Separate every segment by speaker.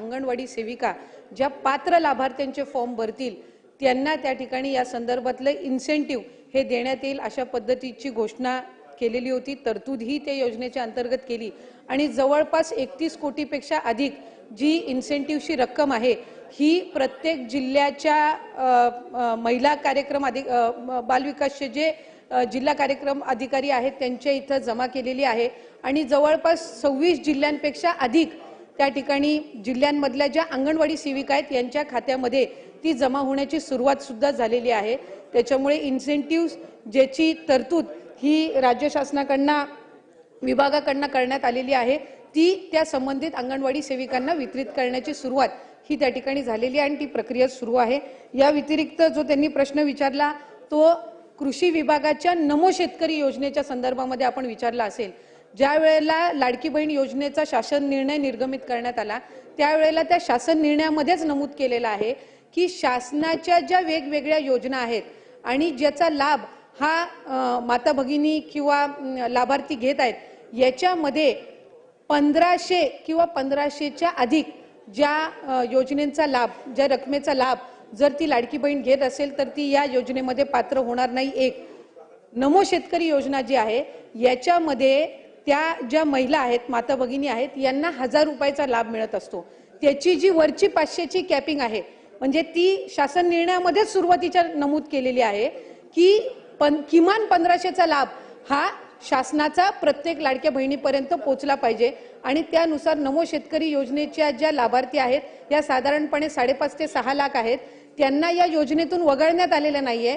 Speaker 1: अंगणवाडी सेविका ज्या पात्र लाभार्थ्यांचे फॉर्म भरतील त्यांना त्या ठिकाणी या संदर्भातलं इन्सेंटिव्ह हे देण्यात येईल अशा पद्धतीची घोषणा केलेली होती. तरतूद ही त्या योजनेच्या अंतर्गत केली. आणि जवळपास एकतीस कोटीपेक्षा अधिक जी इन्सेंटिव्हची रक्कम आहे ही प्रत्येक जिल्ह्याच्या महिला कार्यक्रम अधिक बालविकासचे जे जिल्हा कार्यक्रम अधिकारी आहेत त्यांच्या इथं जमा केलेली आहे. आणि जवळपास सव्वीस जिल्ह्यांपेक्षा अधिक त्या ठिकाणी जिल्ह्यांमधल्या ज्या अंगणवाडी सेविका आहेत यांच्या खात्यामध्ये ती जमा होण्याची सुरुवात सुद्धा झालेली आहे. त्याच्यामुळे इन्सेंटिव्ह ज्याची तरतूद ही राज्य शासनाकडनं विभागाकडनं करण्यात आलेली आहे ती त्या संबंधित अंगणवाडी सेविकांना वितरित करण्याची सुरुवात ही त्या ठिकाणी झालेली आहे आणि ती प्रक्रिया सुरू आहे. या व्यतिरिक्त जो त्यांनी प्रश्न विचारला तो कृषी विभागाच्या नमो शेतकरी योजनेच्या संदर्भामध्ये आपण विचारला असेल ज्या वेळेला लाडकी बहीण योजनेचा शासन निर्णय निर्गमित करण्यात आला त्यावेळेला त्या शासन निर्णयामध्येच नमूद केलेलं आहे की शासनाच्या ज्या वेगवेगळ्या योजना आहेत आणि ज्याचा लाभ हा माता भगिनी किंवा लाभार्थी घेत आहेत याच्यामध्ये पंधराशे किंवा पंधराशेच्या अधिक ज्या योजनेचा लाभ ज्या रकमेचा लाभ जर ती लाडकी बहीण घेत असेल तर ती या योजनेमध्ये पात्र होणार नाही. एक नमो शेतकरी योजना जी आहे याच्यामध्ये त्या ज्या महिला आहेत माता भगिनी आहेत यांना हजार रुपयाचा लाभ मिळत असतो. त्याची जी वरची पाचशेची कॅपिंग आहे म्हणजे ती शासन निर्णयामध्येच सुरुवातीच्या नमूद केलेली आहे की पण किमान पंधराशेचा लाभ हा शासनाचा प्रत्येक लाडक्या बहिणीपर्यंत पोहोचला पाहिजे आणि त्यानुसार नमो शेतकरी योजनेच्या ज्या लाभार्थी आहेत या साधारणपणे साडेपाच ते सहा लाख आहेत त्यांना या योजनेतून वगळण्यात आलेलं नाहीये.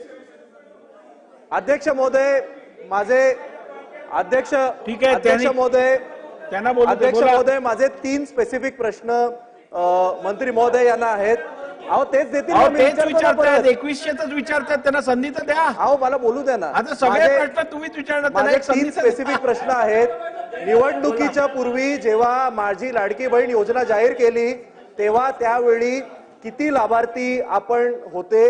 Speaker 2: अध्यक्ष महोदय माझे अध्यक्ष
Speaker 3: ठीक आहे,
Speaker 2: अध्यक्ष महोदय
Speaker 3: त्यांना
Speaker 2: अध्यक्ष. महोदय माझे तीन स्पेसिफिक प्रश्न मंत्री महोदय यांना आहेत अहो तेच देतील.
Speaker 3: एकवीसशेच विचारतायत त्यांना संधी तर द्या
Speaker 2: अहो मला बोलू द्या ना
Speaker 3: आता सगळे प्रश्न तुम्हीच विचारणार
Speaker 2: तीन. स्पेसिफिक प्रश्न आहेत निवडणुकीच्या पूर्वी जेव्हा माझी लाडकी बहीण योजना जाहीर केली तेव्हा त्यावेळी किती लाभार्थी आपण होते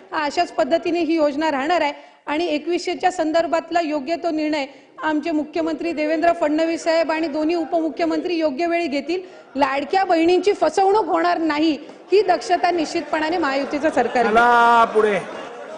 Speaker 1: अशाच पद्धतीने ही योजना राहणार आहे. आणि एकवीसशेच्या संदर्भातला योग्य तो निर्णय आमचे मुख्यमंत्री देवेंद्र फडणवीस साहेब आणि दोन्ही उपमुख्यमंत्री योग्य वेळी घेतील. लाडक्या बहिणींची फसवणूक होणार नाही ही दक्षता निश्चितपणाने महायुतीचं सरकार
Speaker 3: पुढे.